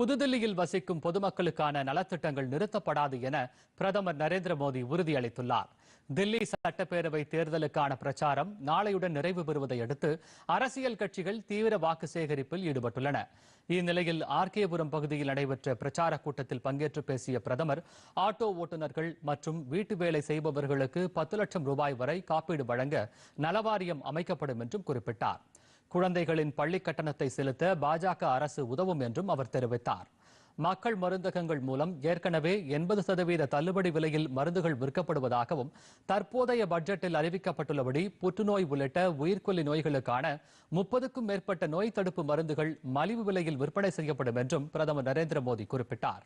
புதுதில்லியில் வசிக்கும் பொதுமக்களுக்கான நலத்திட்டங்கள் நிறுத்தப்படாது என பிரதமர் நரேந்திர மோடி உறுதியளித்துள்ளார். தில்லி சட்டப்பேரவை தேர்தலுக்கான பிரச்சாரம் நாளையுடன் நிறைவு பெறுவதை அடுத்து அரசியல் கட்சிகள் தீவிர வாக்கு சேகரிப்பில் ஈடுபட்டுள்ளன. இந்நிலையில் ஆர்கேபுரம் பகுதியில் நடைபெற்ற பிரச்சார கூட்டத்தில் பங்கேற்று பேசிய பிரதமர் ஆட்டோ ஓட்டுநர்கள் மற்றும் வீட்டு வேலை செய்பவர்களுக்கு பத்து லட்சம் ரூபாய் வரை காப்பீடு வழங்க நலவாரியம் அமைக்கப்படும் என்றும் குறிப்பிட்டார். குழந்தைகளின் பள்ளிக் கட்டணத்தை செலுத்த பாஜக அரசு உதவும் என்றும் அவர் தெரிவித்தார். மக்கள் மருந்தகங்கள் மூலம் ஏற்கனவே எண்பது சதவீத தள்ளுபடி விலையில் மருந்துகள் விற்கப்படுவதாகவும் தற்போதைய பட்ஜெட்டில் அறிவிக்கப்பட்டுள்ளபடி புற்றுநோய் உள்ளிட்ட உயிர்கொல்லி நோய்களுக்கான முப்பதுக்கும் மேற்பட்ட நோய் தடுப்பு மருந்துகள் மலிவு விலையில் விற்பனை செய்யப்படும் என்றும் பிரதமர் நரேந்திர மோடி குறிப்பிட்டார்.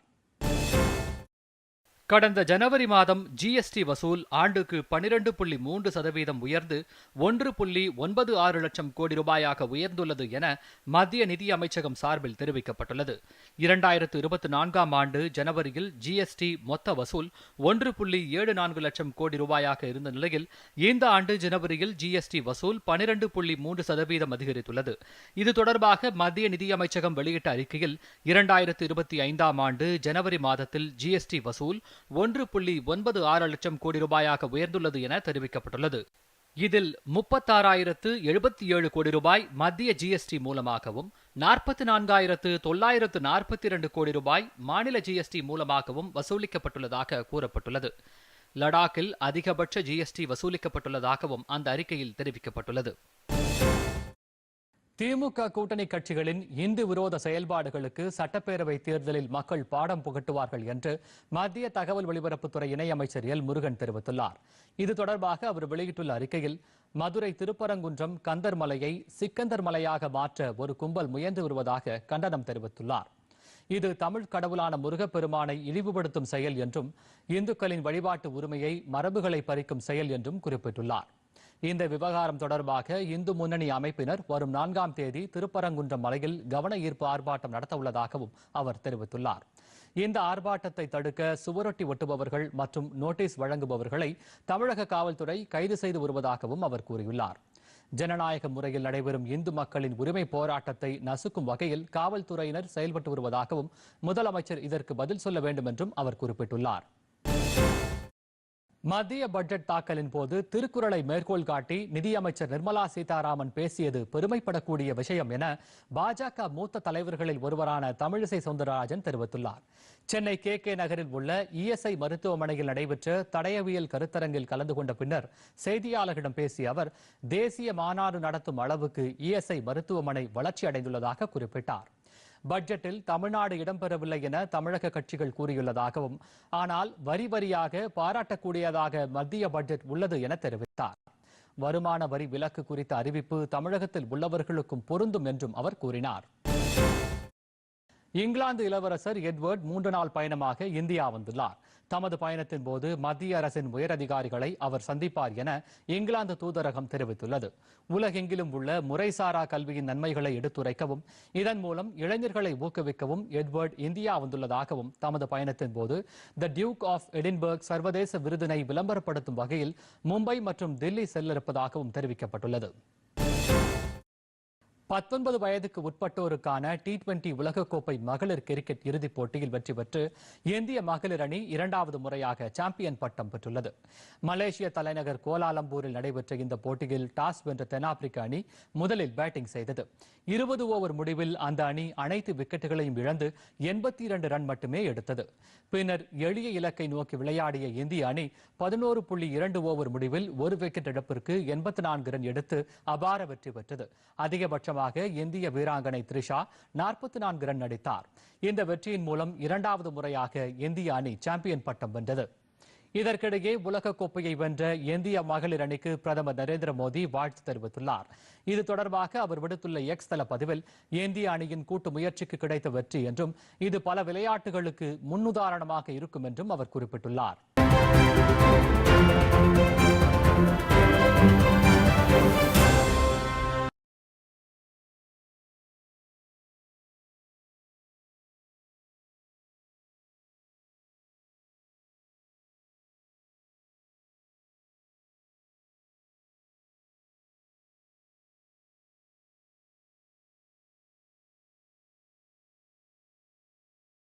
கடந்த ஜனவரி மாதம் ஜிஎஸ்டி வசூல் ஆண்டுக்கு பனிரெண்டு புள்ளி மூன்று சதவீதம் உயர்ந்து ஒன்று புள்ளி ஒன்பது ஆறு லட்சம் கோடி ரூபாயாக உயர்ந்துள்ளது என மத்திய நிதி அமைச்சகம் சார்பில் தெரிவிக்கப்பட்டுள்ளது. இரண்டாயிரத்து இருபத்தி நான்காம் ஆண்டு ஜனவரியில் ஜிஎஸ்டி மொத்த வசூல் ஒன்று புள்ளி ஏழு நான்கு லட்சம் கோடி ரூபாயாக இருந்த நிலையில் இந்த ஆண்டு ஜனவரியில் ஜிஎஸ்டி வசூல் பனிரெண்டு புள்ளி மூன்று சதவீதம் அதிகரித்துள்ளது. இது தொடர்பாக மத்திய நிதியமைச்சகம் வெளியிட்ட அறிக்கையில் இரண்டாயிரத்து இருபத்தி ஐந்தாம் ஆண்டு ஜனவரி மாதத்தில் ஜிஎஸ்டி வசூல் ஒன்று புள்ளி ஒன்பது ஆறு லட்சம் கோடி ரூபாயாக உயர்ந்துள்ளது என தெரிவிக்கப்பட்டுள்ளது. இதில் முப்பத்தாறாயிரத்து எழுபத்தி ஏழு கோடி ரூபாய் மத்திய ஜிஎஸ்டி மூலமாகவும் நாற்பத்தி நான்காயிரத்து தொள்ளாயிரத்து நாற்பத்தி இரண்டு கோடி ரூபாய் மாநில ஜிஎஸ்டி மூலமாகவும் வசூலிக்கப்பட்டுள்ளதாக கூறப்பட்டுள்ளது. லடாக்கில் அதிகபட்ச ஜிஎஸ்டி வசூலிக்கப்பட்டுள்ளதாகவும் அந்த அறிக்கையில் தெரிவிக்கப்பட்டுள்ளது. திமுக கூட்டணி கட்சிகளின் இந்து விரோத செயல்பாடுகளுக்கு சட்டப்பேரவை தேர்தலில் மக்கள் பாடம் புகட்டுவார்கள் என்று மத்திய தகவல் ஒலிபரப்புத்துறை இணையமைச்சர் எல். முருகன் தெரிவித்துள்ளார். இது தொடர்பாக அவர் வெளியிட்டுள்ள அறிக்கையில் மதுரை திருப்பரங்குன்றம் கந்தர் மலையை சிக்கந்தர் மலையாக மாற்ற ஒரு கும்பல் முயன்று வருவதாக கண்டனம் தெரிவித்துள்ளார். இது தமிழ் கடவுளான முருகப்பெருமானை இழிவுபடுத்தும் செயல் என்றும் இந்துக்களின் வழிபாட்டு உரிமையை மரபுகளை பறிக்கும் செயல் என்றும் குறிப்பிட்டுள்ளார். இந்த விவகாரம் தொடர்பாக இந்து முன்னணி அமைப்பினர் வரும் நான்காம் தேதி திருப்பரங்குன்றம் மலையில் கவன ஈர்ப்பு ஆர்ப்பாட்டம் நடத்தவுள்ளதாகவும் அவர் தெரிவித்துள்ளார். இந்த ஆர்ப்பாட்டத்தை தடுக்க சுவரொட்டி ஒட்டுபவர்கள் மற்றும் நோட்டீஸ் வழங்குபவர்களை தமிழக காவல்துறை கைது செய்து வருவதாகவும் அவர் கூறியுள்ளார். ஜனநாயக முறையில் நடைபெறும் இந்து மக்களின் உரிமை போராட்டத்தை நசுக்கும் வகையில் காவல்துறையினர் செயல்பட்டு வருவதாகவும் முதலமைச்சர் இதற்கு பதில் சொல்ல வேண்டும் என்றும் அவர் குறிப்பிட்டுள்ளார். மத்திய பட்ஜெட் தாக்கலின் போது திருக்குறளை மேற்கோள் காட்டி நிதியமைச்சர் நிர்மலா சீதாராமன் பேசியது பெருமைப்படக்கூடிய விஷயம் என பாஜக மூத்த தலைவர்களில் ஒருவரான தமிழிசை சவுந்தரராஜன் தெரிவித்துள்ளார். சென்னை கே கே நகரில் உள்ள இஎஸ்ஐ மருத்துவமனையில் நடைபெற்ற தடயவியல் கருத்தரங்கில் கலந்து கொண்ட பின்னர் செய்தியாளர்களிடம் பேசிய அவர் தேசிய மாநாடு நடத்தும் அளவுக்கு இஎஸ்ஐ மருத்துவமனை வளர்ச்சி அடைந்துள்ளதாக குறிப்பிட்டார். பட்ஜெட்டில் தமிழ்நாடு இடம்பெறவில்லை என தமிழக கட்சிகள் கூறியுள்ளதாகவும் ஆனால் வரி வரியாக பாராட்டக்கூடியதாக மத்திய பட்ஜெட் உள்ளது என தெரிவித்தார். வருமான வரி விலக்கு குறித்த அறிவிப்பு தமிழகத்தில் உள்ளவர்களுக்கும் பொருந்தும் என்றும் அவர் கூறினார். இங்கிலாந்து இளவரசர் எட்வர்ட் மூன்று நாள் பயணமாக இந்தியா வந்துள்ளார். தமது பயணத்தின் போது மத்திய அரசின் உயரதிகாரிகளை அவர் சந்திப்பார் என இங்கிலாந்து தூதரகம் தெரிவித்துள்ளது. உலகெங்கிலும் உள்ள முறைசாரா கல்வியின் நன்மைகளை எடுத்துரைக்கவும் இதன் மூலம் இளைஞர்களை ஊக்குவிக்கவும் எட்வர்ட் இந்தியா வந்துள்ளதாகவும் தமது பயணத்தின் போது த டியூக் ஆஃப் எடின்பர்க் சர்வதேச விருதினை விளம்பரப்படுத்தும் வகையில் மும்பை மற்றும் தில்லி செல்லிருப்பதாகவும் தெரிவிக்கப்பட்டுள்ளது. பத்தொன்பது வயதுக்கு உட்பட்டோருக்கான டி டுவெண்டி உலகக்கோப்பை மகளிர் கிரிக்கெட் இறுதிப் போட்டியில் வெற்றி பெற்று இந்திய மகளிர் அணி இரண்டாவது முறையாக சாம்பியன் பட்டம் பெற்றுள்ளது. மலேசிய தலைநகர் கோலாலம்பூரில் நடைபெற்ற இந்த போட்டியில் டாஸ் வென்ற தென்னாப்பிரிக்க அணி முதலில் பேட்டிங் செய்தது. இருபது ஓவர் முடிவில் அந்த அணி அனைத்து விக்கெட்டுகளையும் இழந்து எண்பத்தி இரண்டு ரன் மட்டுமே எடுத்தது. பின்னர் எளிய இலக்கை நோக்கி விளையாடிய இந்திய அணி பதினோரு புள்ளி இரண்டு ஓவர் முடிவில் ஒரு விக்கெட் இழப்பிற்கு எண்பத்தி நான்கு ரன் எடுத்து அபார வெற்றி பெற்றது. அதிகபட்சமாக இந்திய வீராங்கனை த்ரிஷா நாற்பத்தி நான்கு ரன் அடித்தார். இந்த வெற்றியின் மூலம் இரண்டாவது முறையாக இந்திய அணி சாம்பியன் பட்டம் வென்றது. இதற்கிடையே உலகக்கோப்பையை வென்ற இந்திய மகளிர் அணிக்கு பிரதமர் நரேந்திர மோடி வாழ்த்து தெரிவித்துள்ளார். இது தொடர்பாக அவர் விடுத்துள்ள எக்ஸ் தள பதிவில் இந்திய அணியின் கூட்டு முயற்சிக்கு கிடைத்த வெற்றி என்றும் இது பல விளையாட்டுகளுக்கு முன்னுதாரணமாக இருக்கும் என்றும் அவர் குறிப்பிட்டுள்ளார். Thank you.